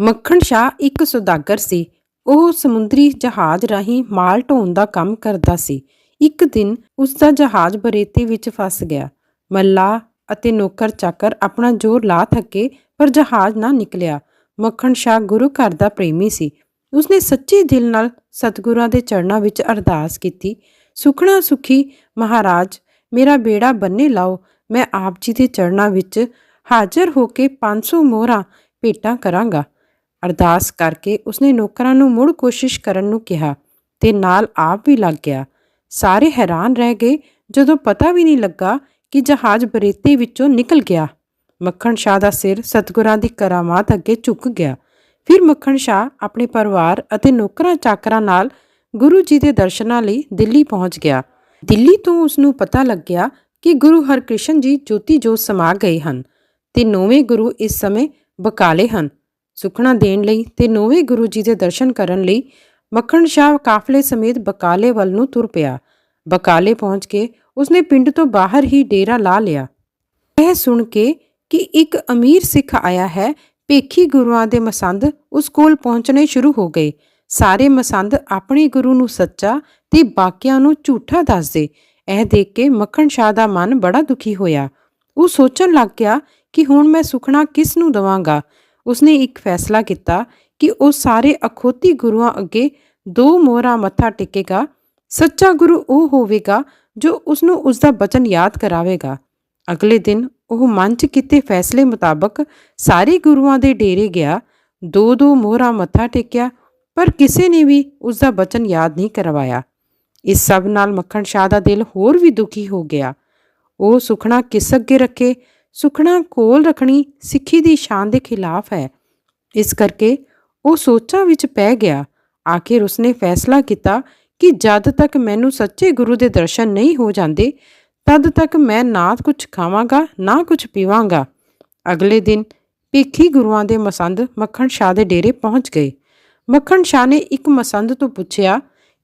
ਮੱਖਣ ਸ਼ਾਹ ਇੱਕ ਸੁਦਾਗਰ ਸੀ। ਉਹ ਸਮੁੰਦਰੀ ਜਹਾਜ਼ ਰਾਹੀਂ ਮਾਲ ਢੋਣ ਦਾ ਕੰਮ ਕਰਦਾ ਸੀ। ਇੱਕ ਦਿਨ ਉਸ ਦਾ ਜਹਾਜ਼ ਬਰੇਤੇ ਵਿੱਚ ਫਸ ਗਿਆ। ਮੱਲਾ ਅਤੇ ਨੌਕਰ ਚਾਕਰ ਆਪਣਾ ਜ਼ੋਰ ਲਾ ਥੱਕੇ, ਪਰ ਜਹਾਜ਼ ਨਾ ਨਿਕਲਿਆ। ਮੱਖਣ ਸ਼ਾਹ ਗੁਰੂ ਘਰ ਦਾ ਪ੍ਰੇਮੀ ਸੀ। ਉਸਨੇ ਸੱਚੇ ਦਿਲ ਨਾਲ ਸਤਿਗੁਰਾਂ ਦੇ ਚਰਨਾਂ ਵਿੱਚ ਅਰਦਾਸ ਕੀਤੀ। ਸੁਖਣਾ ਸੁਖੀ, ਮਹਾਰਾਜ, ਮੇਰਾ ਬੇੜਾ ਬੰਨੇ ਲਾਓ। ਮੈਂ ਆਪ ਜੀ ਦੇ ਚਰਨਾਂ ਵਿੱਚ ਹਾਜ਼ਰ ਹੋ ਕੇ 500 ਮੋਹਰਾਂ ਭੇਟਾਂ ਕਰਾਂਗਾ। ਅਰਦਾਸ ਕਰਕੇ ਉਸਨੇ ਨੌਕਰਾਂ ਨੂੰ ਮੁੜ ਕੋਸ਼ਿਸ਼ ਕਰਨ ਨੂੰ ਕਿਹਾ ਤੇ ਨਾਲ ਆਪ ਵੀ ਲੱਗ ਗਿਆ। ਸਾਰੇ ਹੈਰਾਨ ਰਹਿ ਗਏ ਜਦੋਂ ਪਤਾ ਵੀ ਨਹੀਂ ਲੱਗਾ ਕਿ ਜਹਾਜ਼ ਬਰੇਤੇ ਵਿੱਚੋਂ ਨਿਕਲ ਗਿਆ। ਮੱਖਣ ਸ਼ਾਹ ਦਾ ਸਿਰ ਸਤਿਗੁਰਾਂ ਦੀ ਕਰਾਮਾਤ ਅੱਗੇ ਝੁਕ ਗਿਆ। ਫਿਰ ਮੱਖਣ ਸ਼ਾਹ ਆਪਣੇ ਪਰਿਵਾਰ ਅਤੇ ਨੌਕਰਾਂ ਚਾਕਰਾਂ ਨਾਲ ਗੁਰੂ ਜੀ ਦੇ ਦਰਸ਼ਨਾਂ ਲਈ ਦਿੱਲੀ ਪਹੁੰਚ ਗਿਆ। ਦਿੱਲੀ ਤੋਂ ਉਸ ਨੂੰ ਪਤਾ ਲੱਗਿਆ ਕਿ ਗੁਰੂ ਹਰਕ੍ਰਿਸ਼ਨ ਜੀ ਜੋਤੀ ਜੋਤ ਸਮਾ ਗਏ ਹਨ ਤੇ ਨੌਵੇਂ ਗੁਰੂ ਇਸ ਸਮੇਂ ਬਕਾਲੇ ਹਨ। ਸੁਖਣਾ ਦੇਣ ਲਈ ਤੇ ਨੋਵੇਂ ਗੁਰੂ ਜੀ ਦੇ ਦਰਸ਼ਨ ਕਰਨ ਲਈ ਮੱਖਣ ਸ਼ਾਹ ਕਾਫਲੇ ਸਮੇਤ ਬਕਾਲੇ ਵੱਲ ਨੂੰ ਤੁਰ ਪਿਆ। ਬਕਾਲੇ ਪਹੁੰਚ ਕੇ ਉਸਨੇ ਪਿੰਡ ਤੋਂ ਬਾਹਰ ਹੀ ਡੇਰਾ ਲਾ ਲਿਆ। ਇਹ ਸੁਣ ਕੇ ਕਿ ਇੱਕ ਅਮੀਰ ਸਿੱਖ ਆਇਆ ਹੈ, ਭੇਖੀ ਗੁਰੂਆਂ ਦੇ ਮਸੰਦ ਉਸ ਕੋਲ ਪਹੁੰਚਣੇ ਸ਼ੁਰੂ ਹੋ ਗਏ। ਸਾਰੇ ਮਸੰਦ ਆਪਣੇ ਗੁਰੂ ਨੂੰ ਸੱਚਾ ਤੇ ਬਾਕੀਆਂ ਨੂੰ ਝੂਠਾ ਦੱਸਦੇ। ਇਹ ਦੇਖ ਕੇ ਮੱਖਣ ਸ਼ਾਹ ਦਾ ਮਨ ਬੜਾ ਦੁਖੀ ਹੋਇਆ। ਉਹ ਸੋਚਣ ਲੱਗ ਗਿਆ ਕਿ ਹੁਣ ਮੈਂ ਸੁਖਣਾ ਕਿਸ ਨੂੰ ਦਵਾਂਗਾ? ਉਸਨੇ ਇੱਕ ਫੈਸਲਾ ਕੀਤਾ ਕਿ ਉਹ ਸਾਰੇ ਅਖੋਤੀ ਗੁਰੂਆਂ ਅੱਗੇ ਦੋ ਮੋਹਰਾਂ ਮੱਥਾ ਟੇਕੇਗਾ। ਸੱਚਾ ਗੁਰੂ ਉਹ ਹੋਵੇਗਾ ਜੋ ਉਸ ਨੂੰ ਉਸ ਦਾ ਬਚਨ ਯਾਦ ਕਰਾਵੇਗਾ। ਅਗਲੇ ਦਿਨ ਉਹ ਮਨ 'ਚ ਕੀਤੇ ਫੈਸਲੇ ਮੁਤਾਬਕ ਸਾਰੇ ਗੁਰੂਆਂ ਦੇ ਡੇਰੇ ਗਿਆ। ਦੋ ਦੋ ਮੋਹਰਾਂ ਮੱਥਾ ਟੇਕਿਆ, ਪਰ ਕਿਸੇ ਨੇ ਵੀ ਉਸ ਦਾ ਬਚਨ ਯਾਦ ਨਹੀਂ ਕਰਵਾਇਆ। ਇਸ ਸਭ ਨਾਲ ਮੱਖਣ ਸ਼ਾਹ ਦਾ ਦਿਲ ਹੋਰ ਵੀ ਦੁਖੀ ਹੋ ਗਿਆ। ਉਹ ਸੁਖਣਾ ਕਿਸ ਅੱਗੇ ਰੱਖੇ ਸੁਖਣਾ ਕੋਲ ਰੱਖਣੀ ਸਿੱਖੀ ਦੀ ਸ਼ਾਨ ਦੇ ਖਿਲਾਫ ਹੈ। ਇਸ ਕਰਕੇ ਉਹ ਸੋਚਾਂ ਵਿੱਚ ਪੈ ਗਿਆ। ਆਖਿਰ ਉਸਨੇ ਫੈਸਲਾ ਕੀਤਾ ਕਿ ਜਦ ਤੱਕ ਮੈਨੂੰ ਸੱਚੇ ਗੁਰੂ ਦੇ ਦਰਸ਼ਨ ਨਹੀਂ ਹੋ ਜਾਂਦੇ, ਤਦ ਤੱਕ ਮੈਂ ਨਾ ਕੁਝ ਖਾਵਾਂਗਾ, ਨਾ ਕੁਝ ਪੀਵਾਂਗਾ। ਅਗਲੇ ਦਿਨ ਭਿੱਖੀ ਗੁਰੂਆਂ ਦੇ ਮਸੰਦ ਮੱਖਣ ਸ਼ਾਹ ਦੇ ਡੇਰੇ ਪਹੁੰਚ ਗਏ। ਮੱਖਣ ਸ਼ਾਹ ਨੇ ਇੱਕ ਮਸੰਦ ਤੋਂ ਪੁੱਛਿਆ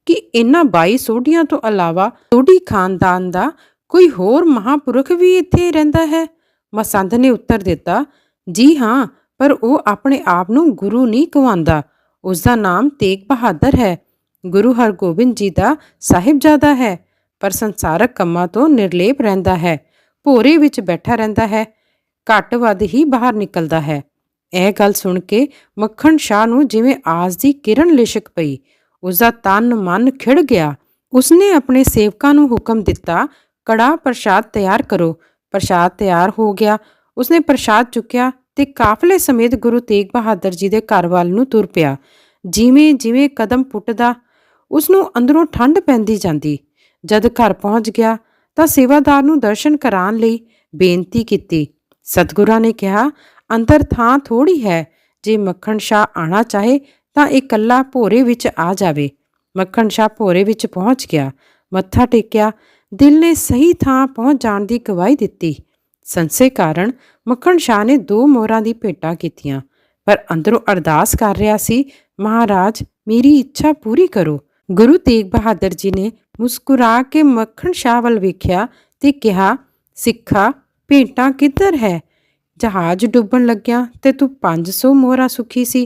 ਕਿ ਇਹਨਾਂ 22 ਸੋਢੀਆਂ ਤੋਂ ਇਲਾਵਾ ਸੋਢੀ ਖਾਨਦਾਨ ਦਾ ਕੋਈ ਹੋਰ ਮਹਾਪੁਰਖ ਵੀ ਇੱਥੇ ਰਹਿੰਦਾ ਹੈ? ਮਸੰਦ ਨੇ ਉੱਤਰ ਦਿੱਤਾ, ਜੀ ਹਾਂ, ਪਰ ਉਹ ਆਪਣੇ ਆਪ ਨੂੰ ਗੁਰੂ ਨਹੀਂ ਕਹਾਉਂਦਾ ਉਸ ਦਾ ਨਾਮ ਤੇਗ ਬਹਾਦਰ ਹੈ। ਗੁਰੂ ਹਰਗੋਬਿੰਦ ਜੀ ਦਾ ਸਾਹਿਬਜ਼ਾਦਾ ਹੈ, ਪਰ ਸੰਸਾਰਕ ਕੰਮਾਂ ਤੋਂ ਨਿਰਲੇਪ ਰਹਿੰਦਾ ਹੈ। ਭੋਰੇ ਵਿੱਚ ਬੈਠਾ ਰਹਿੰਦਾ ਹੈ, ਘੱਟ ਵੱਧ ਹੀ ਬਾਹਰ ਨਿਕਲਦਾ ਹੈ। ਇਹ ਗੱਲ ਸੁਣ ਕੇ ਮੱਖਣ ਸ਼ਾਹ ਨੂੰ ਜਿਵੇਂ ਆਸ ਦੀ ਕਿਰਨ ਲਿਸ਼ਕ ਪਈ। ਉਸ ਦਾ ਤਨ ਮਨ ਖਿੜ ਗਿਆ। ਉਸਨੇ ਆਪਣੇ ਸੇਵਕਾਂ ਨੂੰ ਹੁਕਮ ਦਿੱਤਾ ਕੜਾ ਪ੍ਰਸ਼ਾਦ ਤਿਆਰ ਕਰੋ। ਪ੍ਰਸ਼ਾਦ ਤਿਆਰ ਹੋ ਗਿਆ। ਉਸਨੇ ਪ੍ਰਸ਼ਾਦ ਚੁੱਕਿਆ ਤੇ ਕਾਫਲੇ ਸਮੇਤ ਗੁਰੂ ਤੇਗ ਬਹਾਦਰ ਜੀ ਦੇ ਘਰ ਵੱਲ ਨੂੰ ਤੁਰ ਪਿਆ। ਜਿਵੇਂ ਜਿਵੇਂ ਕਦਮ ਪੁੱਟਦਾ ਉਸ ਨੂੰ ਅੰਦਰੋਂ ਠੰਡ ਪੈਂਦੀ ਜਾਂਦੀ। ਜਦ ਘਰ ਪਹੁੰਚ ਗਿਆ ਤਾਂ ਸੇਵਾਦਾਰ ਨੂੰ ਦਰਸ਼ਨ ਕਰਾਉਣ ਲਈ ਬੇਨਤੀ ਕੀਤੀ। ਸਤਿਗੁਰਾਂ ਨੇ ਕਿਹਾ ਅੰਦਰ ਥਾਂ ਥੋੜੀ ਹੈ। ਜੇ ਮੱਖਣ ਸ਼ਾਹ ਆਣਾ ਚਾਹੇ ਤਾਂ ਇਕੱਲਾ ਭੋਰੇ ਵਿੱਚ ਆ ਜਾਵੇ। ਮੱਖਣ ਸ਼ਾਹ ਭੋਰੇ ਵਿੱਚ ਪਹੁੰਚ ਗਿਆ। ਮੱਥਾ ਟੇਕਿਆ ਦਿਲ ਨੇ ਸਹੀ ਥਾਂ ਪਹੁੰਚ ਜਾਣ ਦੀ ਗਵਾਹੀ ਦਿੱਤੀ। ਸੰਸੇ ਕਾਰਨ ਮੱਖਣ ਸ਼ਾਹ ਨੇ ਦੋ ਮੋਹਰਾਂ ਦੀ ਭੇਟਾ ਕੀਤੀਆਂ, ਪਰ ਅੰਦਰੋਂ ਅਰਦਾਸ ਕਰ ਰਿਹਾ ਸੀ, ਮਹਾਰਾਜ, ਮੇਰੀ ਇੱਛਾ ਪੂਰੀ ਕਰੋ। ਗੁਰੂ ਤੇਗ ਬਹਾਦਰ ਜੀ ਨੇ ਮੁਸਕਰਾ ਕੇ ਮੱਖਣ ਸ਼ਾਹ ਵੱਲ ਵੇਖਿਆ ਤੇ ਕਿਹਾ, ਸਿੱਖਾ, ਭੇਟਾਂ ਕਿੱਧਰ ਹੈ? ਜਹਾਜ਼ ਡੁੱਬਣ ਲੱਗਿਆ ਤੇ ਤੂੰ 500 ਮੋਹਰਾਂ ਸੁਖੀ ਸੀ,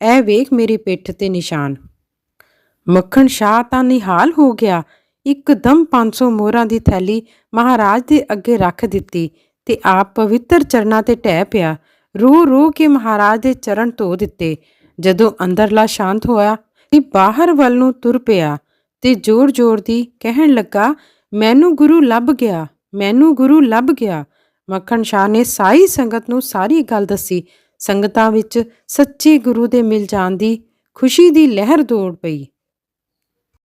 ਇਹ ਵੇਖ ਮੇਰੀ ਪਿੱਠ ਤੇ ਨਿਸ਼ਾਨ। ਮੱਖਣ ਸ਼ਾਹ ਤਾਂ ਨਿਹਾਲ ਹੋ ਗਿਆ ਇੱਕਦਮ 500 ਮੋਹਰਾਂ ਦੀ ਥੈਲੀ ਮਹਾਰਾਜ ਦੇ ਅੱਗੇ ਰੱਖ ਦਿੱਤੀ ਤੇ ਆਪ ਪਵਿੱਤਰ ਚਰਨਾਂ ਤੇ ਟਹਿ ਪਿਆ। ਰੋ ਰੋ ਕੇ ਮਹਾਰਾਜ ਦੇ ਚਰਨ ਧੋ ਦਿੱਤੇ। ਜਦੋਂ ਅੰਦਰਲਾ ਸ਼ਾਂਤ ਹੋਇਆ ਤੇ ਬਾਹਰ ਵੱਲ ਨੂੰ ਤੁਰ ਪਿਆ ਤੇ ਜ਼ੋਰ-ਜ਼ੋਰ ਦੀ ਕਹਿਣ ਲੱਗਾ, ਮੈਨੂੰ ਗੁਰੂ ਲੱਭ ਗਿਆ, ਮੈਨੂੰ ਗੁਰੂ ਲੱਭ ਗਿਆ। ਮੱਖਣ ਸ਼ਾਹ ਨੇ ਸਾਰੀ ਸੰਗਤ ਨੂੰ ਸਾਰੀ ਗੱਲ ਦੱਸੀ। ਸੰਗਤਾਂ ਵਿੱਚ ਸੱਚੇ ਗੁਰੂ ਦੇ ਮਿਲ ਜਾਣ ਦੀ ਖੁਸ਼ੀ ਦੀ ਲਹਿਰ ਦੌੜ ਪਈ।